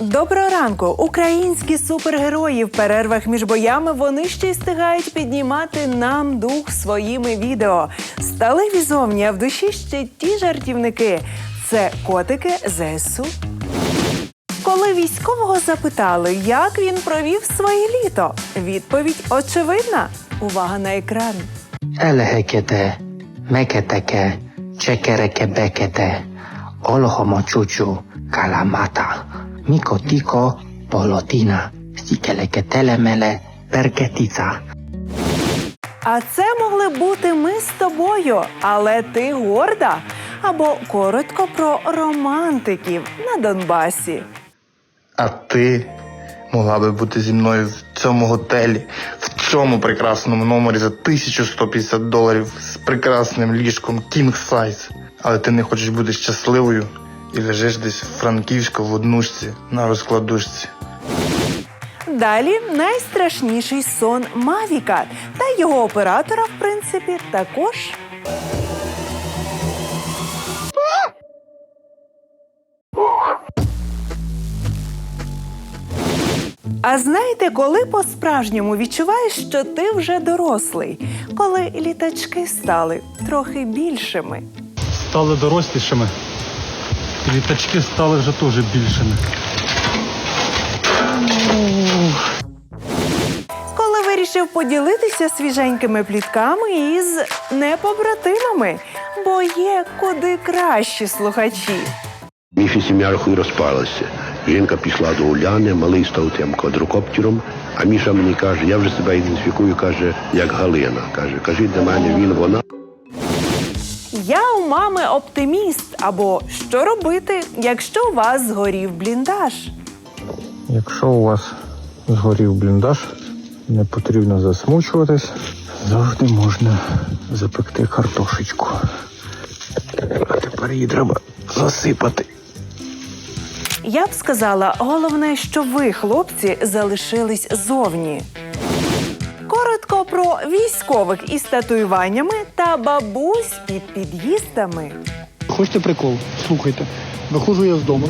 Доброго ранку! Українські супергерої в перервах між боями вони ще й встигають піднімати нам дух своїми відео. Сталеві зовні, а в душі ще ті жартівники. Це котики ЗСУ. Коли військового запитали, як він провів своє літо, відповідь очевидна. Увага на екран. Elehekete, meketeke, csekerekebekete, olohomocsúcsú, kalamata, mikotiko, polotina, szikelekatelemele, perketica. А це могли бути ми з тобою, але ти горда. Або коротко про романтиків на Донбасі. А ти могла би бути зі мною в цьому готелі, в цьому прекрасному номері за 1150 доларів з прекрасним ліжком King Size. Але ти не хочеш бути щасливою і лежиш десь в Франківську в однушці на розкладушці. Далі найстрашніший сон Мавіка та його оператора, в принципі, також. А знаєте, коли по-справжньому відчуваєш, що ти вже дорослий, коли літачки стали трохи більшими. стали дорослішими. Літачки стали вже теж більшими. коли вирішив поділитися свіженькими плітками із непобратимами, бо є куди кращі слухачі. Міші сім'я рахуй розпалася. Жінка пішла до Уляни, малий став тим квадрокоптером, а Міша мені каже, я вже себе ідентифікую, каже, як Галина. Каже, кажіть до мене, він, вона. Я у мами оптиміст. Або що робити, якщо у вас згорів бліндаж? Якщо у вас згорів бліндаж, не потрібно засмучуватись. Завжди можна запекти картошечку. А тепер її треба засипати. Я б сказала, головне, що ви, хлопці, залишились зовні. Коротко про військових із татуюваннями та бабусь під під'їздами. Хочете прикол? Слухайте. Виходжу я з дому,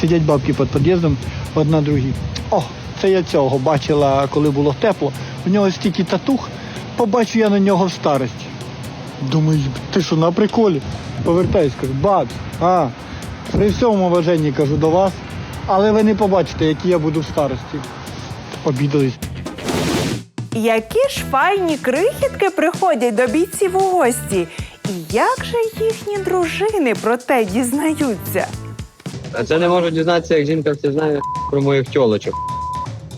сидять бабки під під'їздом, одна другій. О, це я цього бачила, коли було тепло. У нього стільки татух, побачу я на нього в старості. Думаю, ти що на приколі? Повертаюсь, кажу, бабць, а, при всьому уваженні кажу до вас, але ви не побачите, який я буду в старості. Обідались. Які ж файні крихітки приходять до бійців у гості? І як же їхні дружини про те дізнаються? А це не можу дізнатися, як жінка все знає про моїх тьолочок.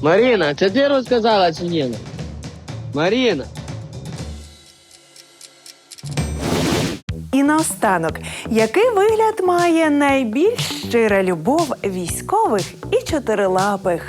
Маріна, це ти розказала чи ні? Маріна. І наостанок, який вигляд має найбільш щира любов військових і чотирилапих?